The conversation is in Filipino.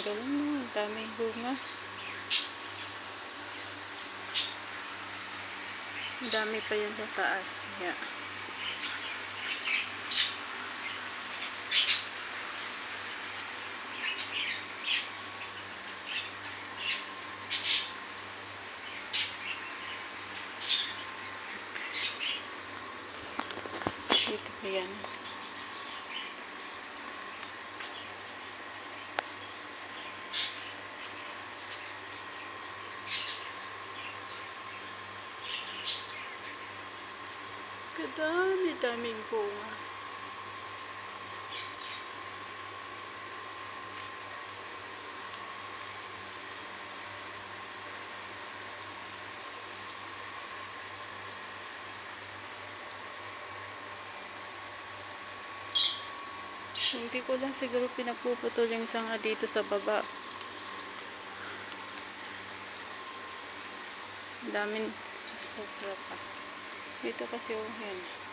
Galing mo, ang daming bunga. Ang dami pa yan sa taas. Kaya, dito pa yan. Kadami, daming bunga. Hindi ko lang siguro pinagpuputol yung sanga dito sa baba. Daming sobra pa. Dito kasi oh, yan.